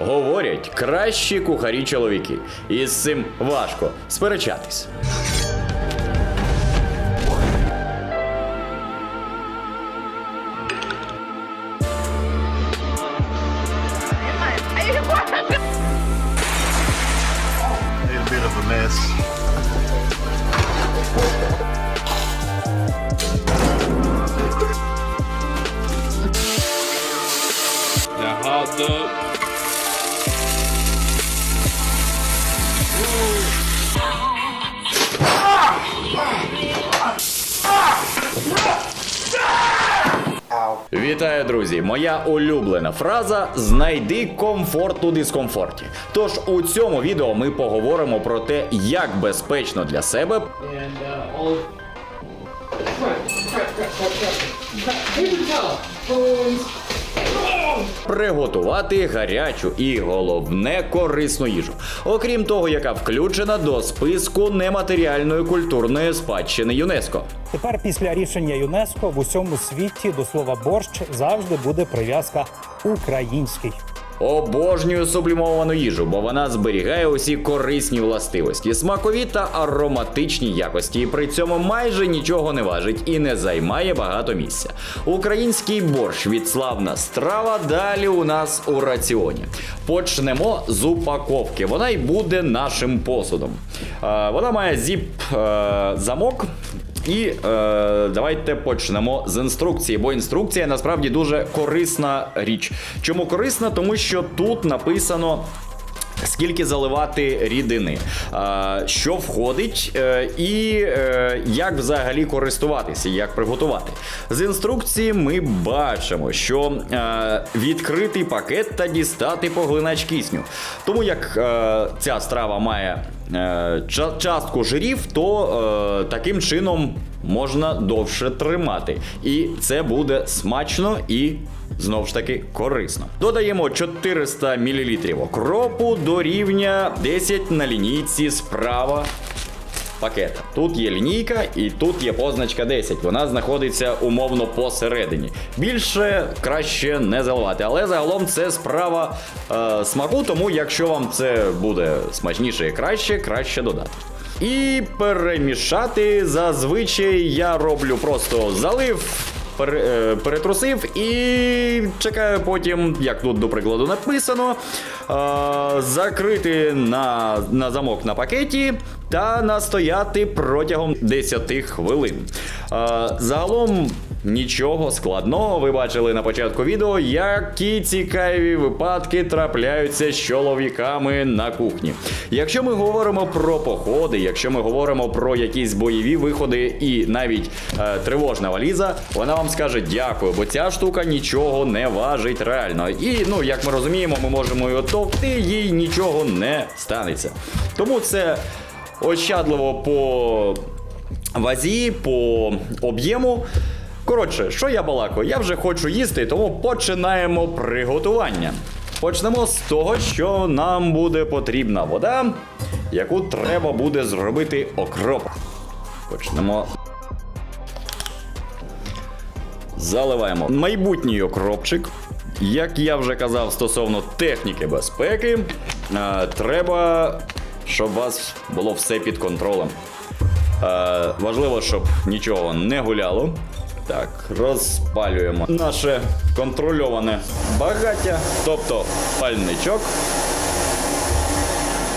Говорять, кращі кухарі чоловіки. І з цим важко сперечатись. Made Вітаю, друзі! Моя улюблена фраза знайди комфорт у дискомфорті. Тож у цьому відео ми поговоримо про те, як безпечно для себе And uh. Приготувати гарячу і головне корисну їжу. Окрім того, яка включена до списку нематеріальної культурної спадщини ЮНЕСКО. Тепер після рішення ЮНЕСКО в усьому світі до слова борщ завжди буде прив'язка український. Обожнюю сублімовану їжу, бо вона зберігає усі корисні властивості, смакові та ароматичні якості, і при цьому майже нічого не важить і не займає багато місця. Український борщ відславна страва. Далі у нас у раціоні. Почнемо з упаковки. Вона й буде нашим посудом. Е, Вона має зіп е, замок. І е, давайте почнемо з інструкції, бо інструкція насправді дуже корисна річ. Чому корисна? Тому що тут написано. Скільки заливати рідини, що входить, е, і е, як взагалі користуватися, як приготувати. З інструкції ми бачимо, що е, відкритий пакет та дістати поглинач кисню. Тому як ця страва має частку жирів, то таким чином можна довше тримати. І це буде смачно і Знову ж таки корисно. Додаємо 400 мл окропу до рівня 10 на лінійці справа пакета. Тут є лінійка і тут є позначка 10. Вона знаходиться умовно посередині. Більше краще не заливати, але загалом це справа е, смаку, тому якщо вам це буде смачніше і краще, краще додати. І перемішати зазвичай я роблю просто залив пере- е, перетрусив і чекаю потім, як тут до прикладу написано, закрити на, на замок на пакеті та настояти протягом 10 хвилин. Е, Загалом. Нічого складного, ви бачили на початку відео, які цікаві випадки трапляються з чоловіками на кухні. Якщо ми говоримо про походи, якщо ми говоримо про якісь бойові виходи і навіть е, тривожна валіза, вона вам скаже дякую, бо ця штука нічого не важить реально. І ну як ми розуміємо, ми можемо його товкти, їй нічого не станеться. Тому це ощадливо по вазі, по об'єму. Коротше, що я балакаю? Я вже хочу їсти, тому починаємо приготування. Почнемо з того, що нам буде потрібна вода, яку треба буде зробити окроп. Почнемо. Заливаємо майбутній окропчик. Як я вже казав стосовно техніки безпеки, е, треба, щоб у вас було все під контролем. Е, важливо, щоб нічого не гуляло. Так, розпалюємо наше контрольоване багаття, тобто пальничок.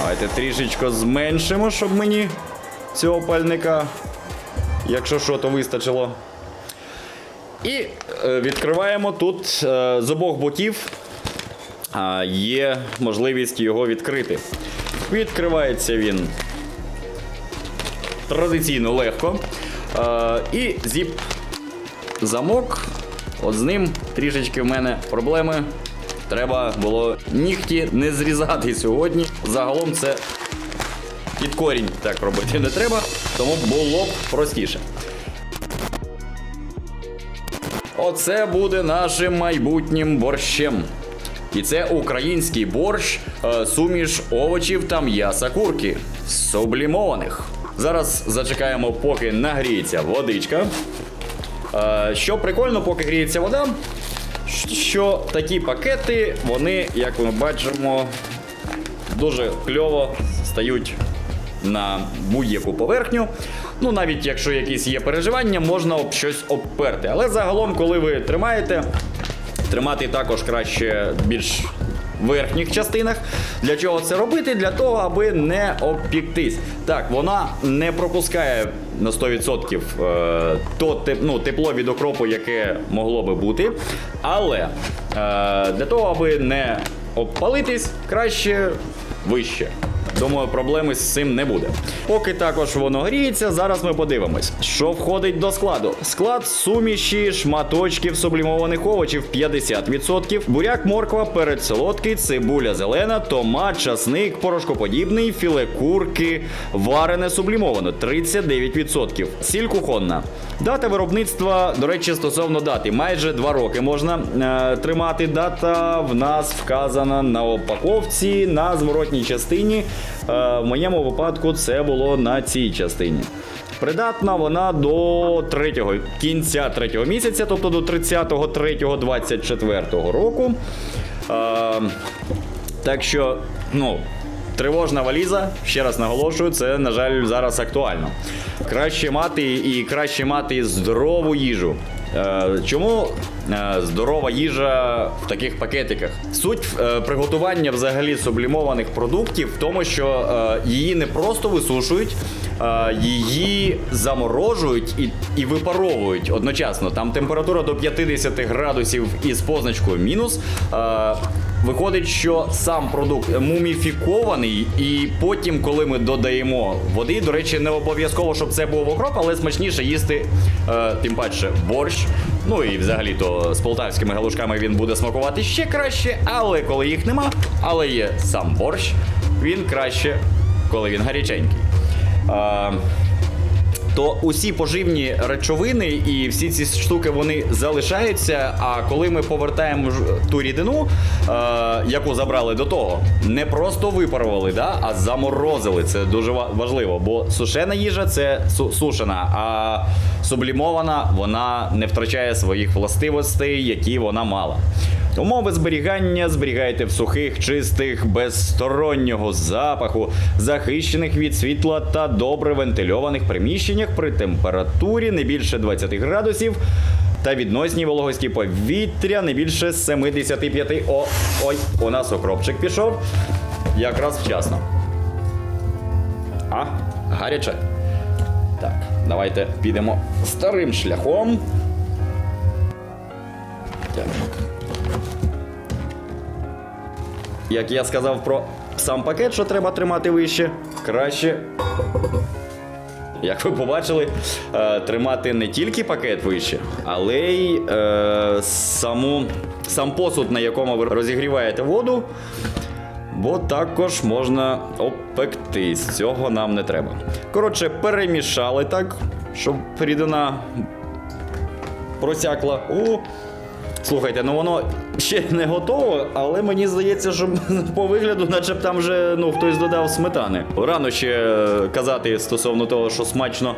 Давайте трішечко зменшимо, щоб мені цього пальника, якщо що, то вистачило. І е, відкриваємо тут е, з обох боків. Є можливість його відкрити. Відкривається він традиційно легко. Е, і зіп замок. От з ним трішечки в мене проблеми. Треба було нігті не зрізати сьогодні. Загалом це під корінь так робити не треба, тому було б простіше. Оце буде нашим майбутнім борщем. І це український борщ, е, суміш овочів та м'яса курки, сублімованих. Зараз зачекаємо, поки нагріється водичка. Е, Що прикольно, поки гріється вода, що такі пакети, вони, як ми бачимо, дуже кльово стають на будь-яку поверхню. Ну, навіть якщо якісь є переживання, можна об щось обперти. Але загалом, коли ви тримаєте, тримати також краще більш верхніх частинах. Для чого це робити? Для того, аби не обпіктись. Так, вона не пропускає на 100% е, то ну, тепло від окропу, яке могло би бути. Але е, для того, аби не обпалитись, краще вище. Думаю, проблеми з цим не буде. Поки також воно гріється, зараз ми подивимось, що входить до складу. Склад суміші шматочків сублімованих овочів 50%, буряк, морква, перець солодкий, цибуля зелена, томат, часник, порошкоподібний, філе курки, варене сублімовано 39%, сіль кухонна. Дата виробництва, до речі, стосовно дати, майже 2 роки можна е, тримати. Дата в нас вказана на упаковці на зворотній частині. Е, в моєму випадку це було на цій частині. Придатна вона до третього, кінця третього місяця, тобто до 30.03.24 року. Е, так що, ну, тривожна валіза, ще раз наголошую, це, на жаль, зараз актуально. Краще мати і краще мати здорову їжу. Е, Чому здорова їжа в таких пакетиках? Суть е, приготування взагалі сублімованих продуктів в тому, що е, її не просто висушують, е, її заморожують і, і випаровують одночасно. Там температура до 50 градусів із позначкою мінус. Е, Виходить, що сам продукт муміфікований, і потім, коли ми додаємо води, до речі, не обов'язково, щоб це був окроп, але смачніше їсти, е, тим паче, борщ. Ну і взагалі то з полтавськими галушками він буде смакувати ще краще, але коли їх нема, але є сам борщ, він краще, коли він гаряченький. Е, то усі поживні речовини і всі ці штуки вони залишаються. А коли ми повертаємо ту рідину, е, яку забрали до того, не просто випарували, да, а заморозили. Це дуже важливо, бо сушена їжа це су- сушена, а сублімована вона не втрачає своїх властивостей, які вона мала. Умови зберігання зберігайте в сухих, чистих, без стороннього запаху, захищених від світла та добре вентильованих приміщеннях при температурі не більше 20 градусів та відносній вологості повітря не більше 75. О, ой, у нас окропчик пішов. Якраз вчасно. А, гаряче. Так, давайте підемо старим шляхом. Так. Як я сказав про сам пакет, що треба тримати вище, краще. Як ви побачили, е, тримати не тільки пакет вище, але й е, саму, сам посуд, на якому ви розігріваєте воду, бо також можна обпектись. Цього нам не треба. Коротше, перемішали так, щоб рідина просякла. О, Слухайте, ну воно ще не готово, але мені здається, що по вигляду, наче б там вже ну, хтось додав сметани. Рано ще е, казати стосовно того, що смачно,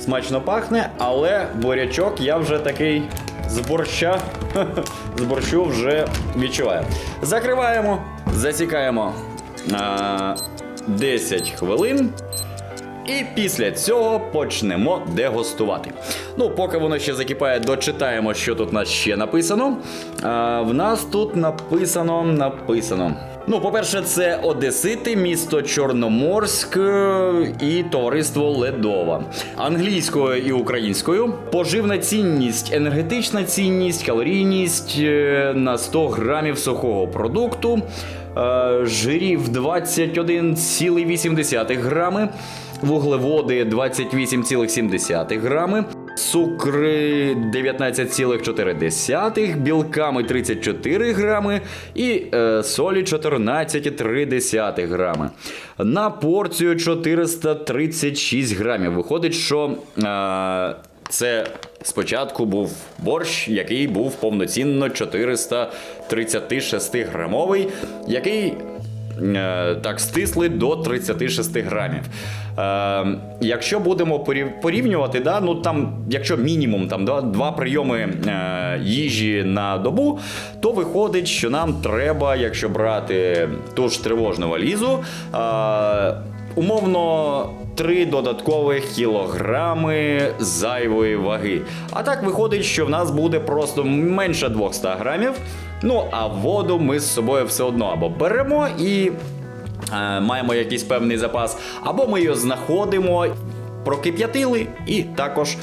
смачно пахне, але бурячок я вже такий з борща, з борщу вже відчуваю. Закриваємо, засікаємо а, 10 хвилин. І після цього почнемо дегустувати. Ну, поки воно ще закипає, дочитаємо, що тут у нас ще написано. А, в нас тут написано, написано. Ну, по-перше, це Одесити, місто Чорноморськ е, і товариство Ледова. Англійською і українською. Поживна цінність, енергетична цінність, калорійність е, на 100 грамів сухого продукту. Е, Жирів 21,8 грами, вуглеводи 28,7 грами, цукри 19,4, білками 34 грами і е, солі 14,3 грами. На порцію 436 грамів. Виходить, що е, це спочатку був борщ, який був повноцінно 436 грамовий, який так стисли до 36 грамів. Е, якщо будемо порівнювати, да, ну там, якщо мінімум там, да, два прийоми е, їжі на добу, то виходить, що нам треба, якщо брати ту ж тривожну валізу, е, умовно. 3 додаткових кілограми зайвої ваги. А так виходить, що в нас буде просто менше 200 грамів. Ну а воду ми з собою все одно або беремо і е, маємо якийсь певний запас, або ми його знаходимо, прокип'ятили і також.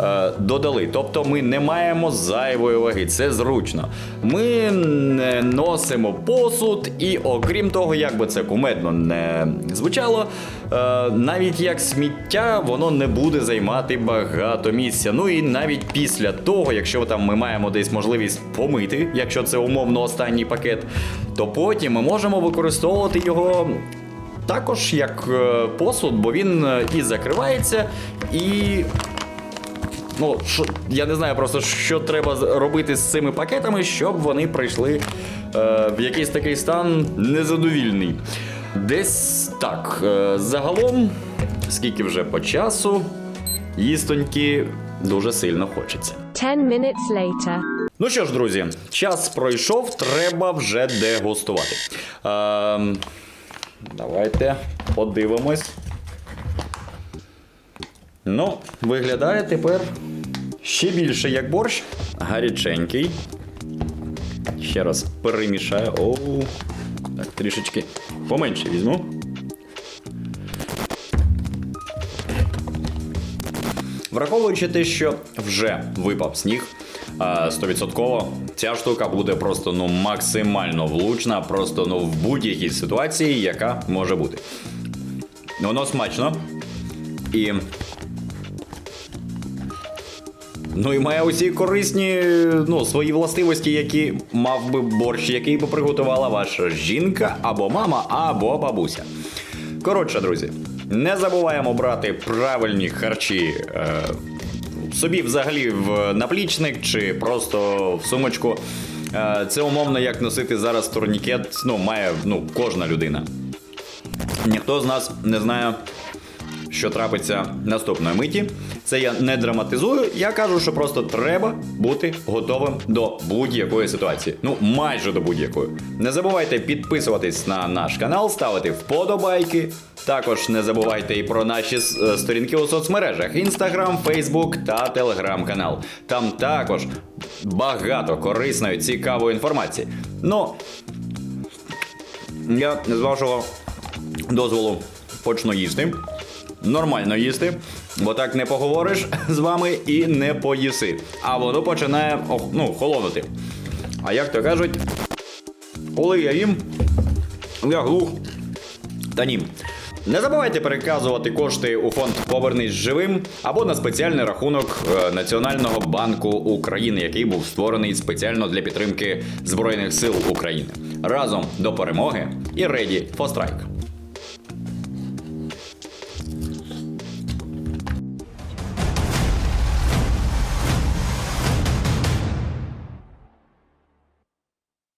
Е, Додали, тобто ми не маємо зайвої ваги, це зручно. Ми не носимо посуд, і окрім того, як би це кумедно не звучало, е, навіть як сміття воно не буде займати багато місця. Ну і навіть після того, якщо там ми маємо десь можливість помити, якщо це умовно останній пакет, то потім ми можемо використовувати його також як е, посуд, бо він і закривається, і. Ну, що, я не знаю просто, що треба робити з цими пакетами, щоб вони прийшли е, в якийсь такий стан незадовільний. Десь так. Е, загалом, скільки вже по часу, їстоньки дуже сильно хочеться. 10 minutes later. Ну що ж, друзі, час пройшов, треба вже дегустувати. Ем, давайте подивимось. Ну, виглядає тепер ще більше як борщ. Гаряченький. Ще раз перемішаю. Оу. Так, трішечки поменше візьму. Враховуючи те, що вже випав сніг, а, 100% ця штука буде просто ну максимально влучна, просто ну в будь-якій ситуації, яка може бути. Воно смачно. І. Ну і має усі корисні ну, свої властивості, які мав би борщ, який би приготувала ваша жінка або мама, або бабуся. Коротше, друзі, не забуваємо брати правильні харчі е, собі взагалі в наплічник чи просто в сумочку. Е, це умовно як носити зараз турнікет, ну, має ну, кожна людина. Ніхто з нас не знає, що трапиться наступної миті. Це я не драматизую. Я кажу, що просто треба бути готовим до будь-якої ситуації. Ну, майже до будь-якої. Не забувайте підписуватись на наш канал, ставити вподобайки. Також не забувайте і про наші е, сторінки у соцмережах: Instagram, Facebook та Telegram канал. Там також багато корисної, цікавої інформації. Ну, я з вашого дозволу почну їсти. Нормально їсти, бо так не поговориш з вами і не поїси. А воно починає ну, холонути. А як то кажуть, коли я їм, я глух та нім. Не забувайте переказувати кошти у фонд Повернись живим або на спеціальний рахунок е, Національного банку України, який був створений спеціально для підтримки Збройних сил України. Разом до перемоги і for Strike!